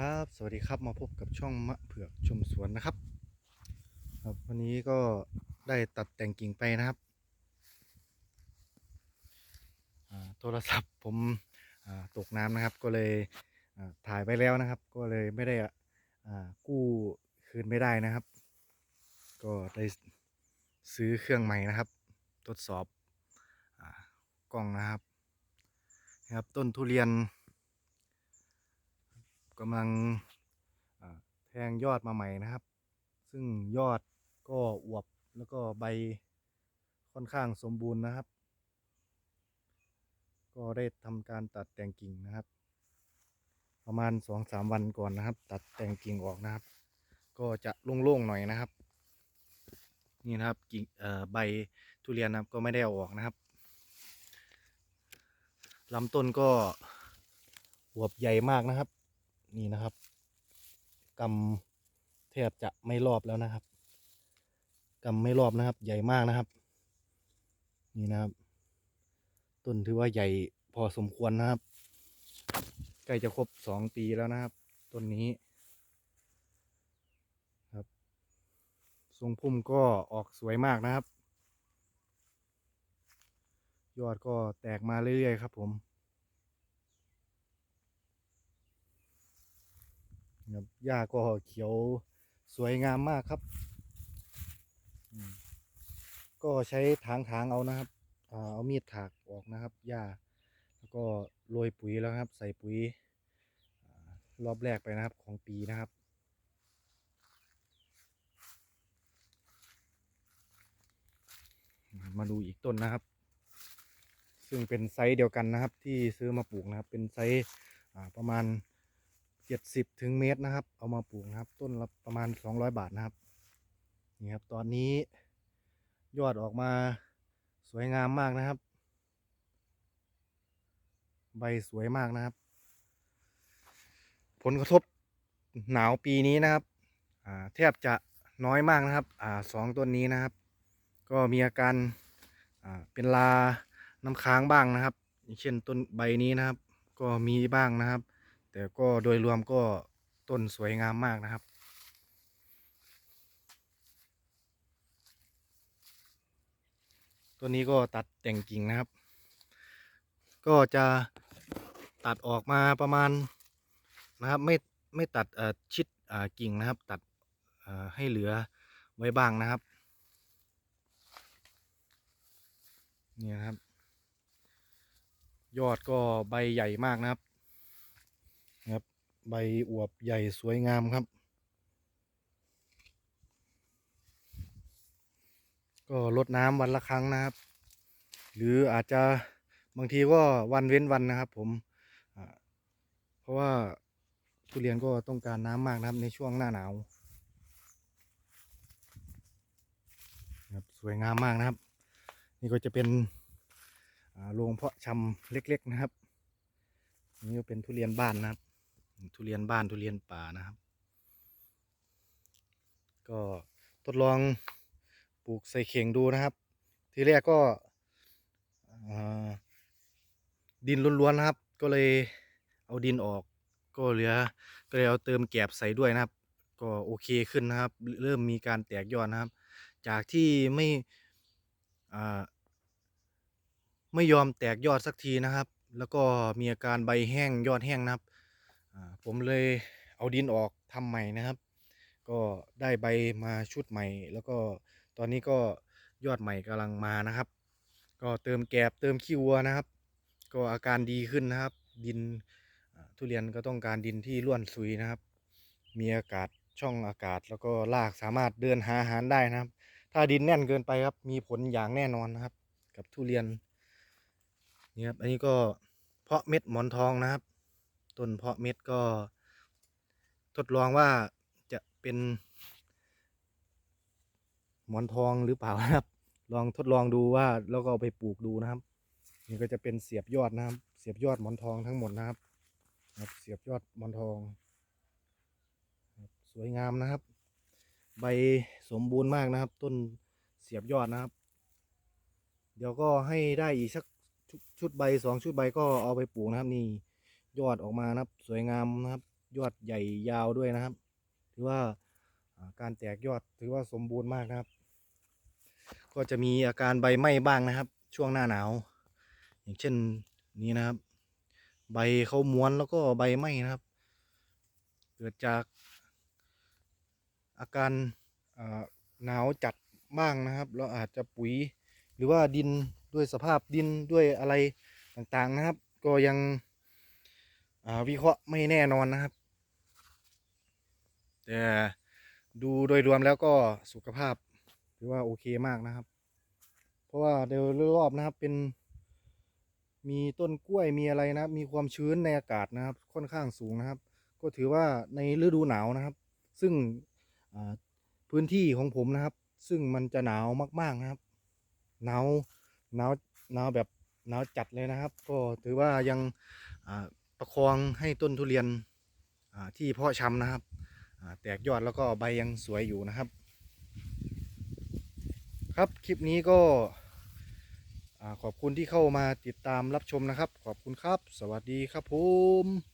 ครับสวัสดีครับมาพบกับช่องมะเผือกชมสวนนะครับ ครับวันนี้ก็ได้ตัดแต่งกิ่งไปนะครับอ่าโทรศัพท์ผมอ่าตกน้ำนะครับ ก็เลยอ่าถ่ายไปแล้วนะครับ ก็เลยไม่ได้อ่ากู้คืนไม่ได้นะครับ ก็ได้ซื้อเครื่องใหม่นะครับ ทดสอบอากล้องนะครับนะครับ ต้นทุเรียน กำลังแทงยอดมาใหม่นะครับ ซึ่งยอดก็อวบแล้วก็ใบค่อนข้างสมบูรณ์นะครับ ก็ได้ทำการตัดแต่งกิ่งนะครับ ประมาณสองสามวันก่อนนะครับ ตัดแต่งกิ่งออกนะครับ ก็จะโล่งๆหน่อยนะครับ นี่นะครับกิ่งใบทุเรียนนะครับก็ไม่ได้ออกนะครับลำต้นก็อวบใหญ่มากนะครับ นี่นะครับกำแทบจะไม่รอบแล้วนะครับกำไม่รอบนะครับ ใหญ่มากนะครับ นี่นะครับ ต้นถือว่าใหญ่พอสมควรนะครับใกล้จะครบสองปีแล้วนะครับต้นนี้ครับทรงพุ่มก็ออกสวยมากนะครับ ยอดก็แตกมาเรื่อยๆครับผม ครับหญ้าก็เขียวสวยงามมากครับ ก็ใช้ถางถางๆเอานะครับ เอามีดถากออกนะครับหญ้าแล้วก็โรยปุ๋ยแล้วครับ ใส่ปุ๋ยรอบแรกไปนะครับของปีนะครับมาดูอีกต้นนะครับ ซึ่งเป็นไซส์เดียวกันนะครับ ที่ซื้อมาปลูกนะครับ เป็นไซส์ประมาณ เจ็ดสิบถึงเมตรนะครับ เอามาปลูกนะครับ ต้นละประมาณสองร้อยบาทนะครับ นี่ครับ ตอนนี้ยอดออกมาสวยงามมากนะครับ ใบสวยมากนะครับ ผลกระทบหนาวปีนี้นะครับแทบจะน้อยมากนะครับอ่าสองต้นนี้นะครับ ก็มีอาการอ่าเป็นลาน้ำค้างบ้างนะครับ เช่นต้นใบนี้นะครับ ก็มีบ้างนะครับ แต่ก็โดยรวมก็ต้นสวยงามมากนะครับตัวนี้ก็ตัดแต่งกิ่งนะครับ ก็จะตัดออกมาประมาณนะครับ ไม่ไม่ตัดชิดกิ่งนะครับ ตัดให้เหลือไว้บ้างนะครับนี่นะครับ ยอดก็ใบใหญ่มากนะครับ ใบอวบใหญ่สวยงามครับ ก็รดน้ำวันละครั้งนะครับ หรืออาจจะบางทีก็วันเว้นวันนะครับ ผมเพราะว่าทุเรียนก็ต้องการน้ำมากนะครับในช่วงหน้าหนาวครับสวยงามมากนะครับ นี่ก็จะเป็นโรงเพาะชำเล็ก ๆ นะครับ นี่ก็เป็นทุเรียนบ้านนะครับ ทุเรียนบ้านทุเรียนป่านะครับ ก็ทดลองปลูกใส่เข่งดูนะครับ ทีแรกก็ดินล้วนๆนะครับ ก็เลยเอาดินออก ก็เหลือก็เลยเอาเติมแกบใส่ด้วยนะครับ ก็โอเคขึ้นนะครับ เริ่มมีการแตกยอดนะครับ จากที่ไม่ไม่ยอมแตกยอดสักทีนะครับ แล้วก็มีอาการใบแห้งยอดแห้งนะครับ ผมเลยเอาดินออกทำใหม่นะครับ ก็ได้ใบมาชุดใหม่ แล้วก็ตอนนี้ก็ยอดใหม่กำลังมานะครับ ก็เติมแกบเติมขี้วัวนะครับ ก็อาการดีขึ้นนะครับ ดินทุเรียนก็ต้องการดินที่ร่วนซุยนะครับ มีอากาศช่องอากาศแล้วก็รากสามารถเดินหาอาหารได้นะครับ ถ้าดินแน่นเกินไปครับ มีผลอย่างแน่นอนนะครับ กับทุเรียนนี่ครับอันนี้ก็เพาะเม็ดหมอนทองนะครับ ต้นเพาะเม็ดก็ ทดลองว่าจะเป็น หมอนทองหรือเปล่านะครับ ลองทดลองดูว่าแล้วก็เอาไปปลูกดูนะครับ นี่ก็จะเป็นเสียบยอดนะครับ เสียบยอดหมอนทองทั้งหมดนะครับครับเสียบยอดหมอนทอง สวยงามนะครับ ใบสมบูรณ์มากนะครับ ต้นเสียบยอดนะครับ เดี๋ยวก็ให้ได้อีกสักชุดใบสองชุดใบก็เอาไปปลูกนะครับนี่ ยอดออกมานะครับ สวยงามนะครับ ยอดใหญ่ยาวด้วยนะครับ ถือว่าการแตกยอดถือว่าสมบูรณ์มากนะครับ ก็จะมีอาการใบไหม้บ้างนะครับ ช่วงหน้าหนาว อย่างเช่นนี้นะครับ ใบเขาม้วนแล้วก็ใบไหม้นะครับ เกิดจากอาการหนาวจัดบ้างนะครับแล้วอาจจะปุ๋ยหรือว่าดินด้วยสภาพดินด้วยอะไรต่างๆนะครับ ก็ยัง วิเคราะห์ไม่แน่นอนนะครับ แต่ดูโดยรวมแล้วก็สุขภาพถือว่าโอเคมากนะครับ เพราะว่าโดยรอบนะครับเป็น มีต้นกล้วยมีอะไรนะมีความชื้นในอากาศนะครับ ค่อนข้างสูงนะครับ ก็ถือว่าในฤดูหนาวนะครับ ซึ่งพื้นที่ของผมนะครับ ซึ่งมันจะหนาวมาก ๆนะครับ หนาวหนาวหนาวแบบหนาวจัดเลยนะครับ ก็ถือว่ายังอ่า ประคองให้ต้นทุเรียนที่เพาะชำนะครับแตกยอดแล้วก็ใบยังสวยอยู่นะครับ ครับคลิปนี้ก็ขอบคุณที่เข้ามาติดตามรับชมนะครับ ขอบคุณครับ สวัสดีครับผม